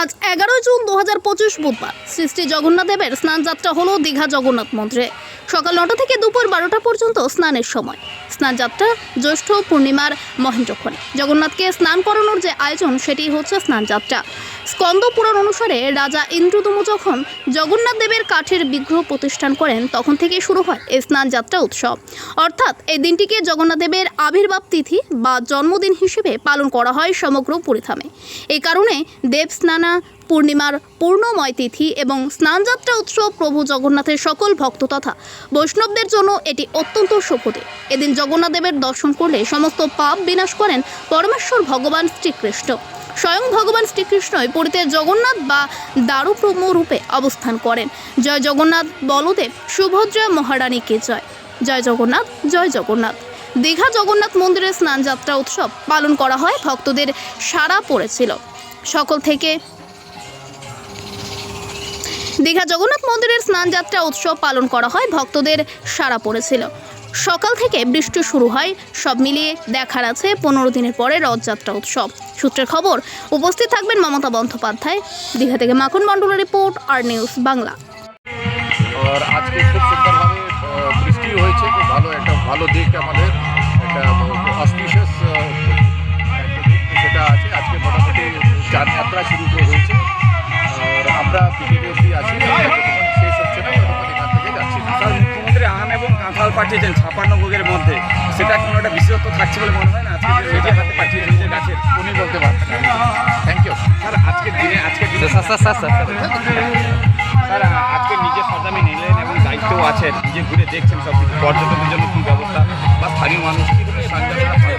আজ এগারোই জুন দু হাজার পঁচিশ বুধবার। সৃষ্টি জগন্নাথ দেবের স্নান যাত্রা হলো দীঘা জগন্নাথ মন্দিরে। সকাল নটা থেকে দুপুর বারোটা পর্যন্ত স্নানের সময়। স্নান যাত্রা জ্যৈষ্ঠ পূর্ণিমার মহেন্দ্রক্ষণে। জগন্নাথকে স্নান করানোর যে আয়োজন, সেটি হচ্ছে স্নান যাত্রা স্কন্দ পুরাণ অনুসারে রাজা ইন্দ্রদমু যখন জগন্নাথ দেবের কাঠের বিগ্রহ প্রতিষ্ঠান করেন, তখন থেকে শুরু হয় এই স্নান যাত্রা উৎসব। অর্থাৎ এই দিনটিকে জগন্নাথ দেবের আবির্ভাব তিথি বা জন্মদিন হিসেবে পালন করা হয় সমগ্র পুরীধামে। এই কারণে দেব স্নানা, পূর্ণিমার পূর্ণময় তিথি এবং স্নানযাত্রা উৎসব প্রভু জগন্নাথের সকল ভক্ত তথা বৈষ্ণবদের জন্য এটি অত্যন্ত শুভদিন এদিন জগন্নাথ দেবের দর্শন করলে সমস্ত পাপ বিনাশ করেন পরমেশ্বর ভগবান শ্রীকৃষ্ণ। স্বয়ং ভগবান শ্রীকৃষ্ণই পুরীতে জগন্নাথ বা দারুপ্রম রূপে অবস্থান করেন। জয় জগন্নাথ বলদেব, সুভদ্রা মহারানীকে জয়। জয় জগন্নাথ জয় জগন্নাথ। দীঘা জগন্নাথ মন্দিরের স্নানযাত্রা উৎসব পালন করা হয়, ভক্তদের সাড়া পড়েছিল। সকল থেকে দীঘা জগন্নাথ মন্দিরের স্নানযাত্রা উৎসব পালন করা হয়, ভক্তদের সাড়া পড়েছিল। সকাল থেকে বৃষ্টি শুরু হয়। সব মিলিয়ে দেখার আছে পনেরো দিনের পরে রথযাত্রা উৎসব। সূত্রের খবর, উপস্থিত থাকবেন মমতা বন্দ্যোপাধ্যায়। দীঘা থেকে মাখন মণ্ডলের রিপোর্ট, আর নিউজ বাংলা। বৃষ্টি হয়েছে। ভালো একটা, ভালো দিক আমাদের। একটা অসপিশিয়াস সেটা আছে। আজকে মোটামুটি যাত্রা শুরু হয়েছে। পাঠিয়েছেন ছাপান্ন ভোগের মধ্যে সেটা কোনো একটা বিশেষত্ব থাকছে বলে মনে হয় না? আজকে নিজের নিজে হাতে পাঠিয়েছেন নিজের কাছে উনি বলতে পারবেন থ্যাংক ইউ স্যার আজকের দিনে আজকের দিনে স্যার স্যার স্যার স্যার আজকে নিজে সরদামি নিলেন এবং দায়িত্বও আছেন নিজে ঘুরে দেখছেন সব কিছু পর্যটকদের জন্য কী ব্যবস্থা বা স্থানীয় মানুষ কী ধরনের